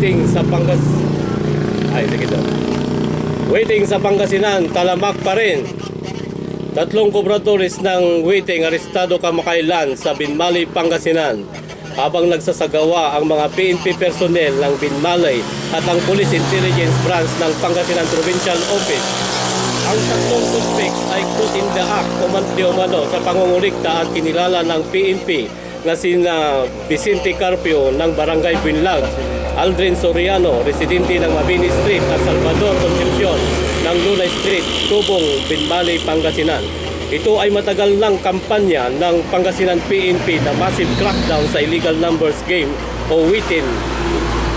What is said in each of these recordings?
sa Pangas... Ay, sige daw. Waiting sa Pangasinan, talamak pa rin. Tatlong kobradores ng waiting arestado kamakailan sa Binmalay, Pangasinan habang nagsasagawa ang mga PNP personnel ng Binmalay at ang Police Intelligence Branch ng Pangasinan Provincial Office. Ang tatlong suspect ay caught in the act o umano sa pangungulikta at kinilala ng PNP na sina Vicente Carpio ng Barangay Binlag, Aldrin Soriano, residente ng Mabini Street at Salvador Concepcion ng Lunay Street, Tubong, Binmalay, Pangasinan. Ito ay matagal ng kampanya ng Pangasinan PNP na massive crackdown sa illegal numbers game o WITIN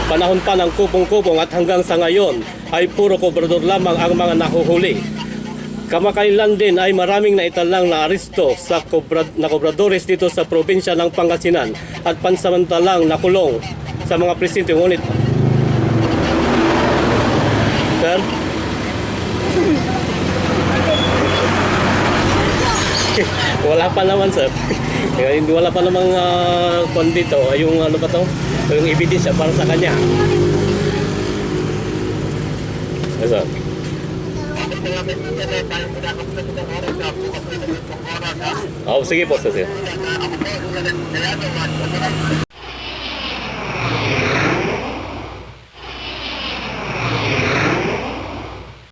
Panahon pa ng kupong-kupong at hanggang sa ngayon ay puro kobrador lamang ang mga nahuhuli. Kamakailan din ay maraming naitalang na aresto sa kobra, na kobradores dito sa probinsya ng Pangasinan at pansamantalang nakulong sa mga presinto. Ngunit, Sir? wala pa naman sir. Hindi wala pa namang uh, kwan dito. Yung ano ba to? Yung evidence para sa kanya. Yes, sir. Oh, sige po, sir.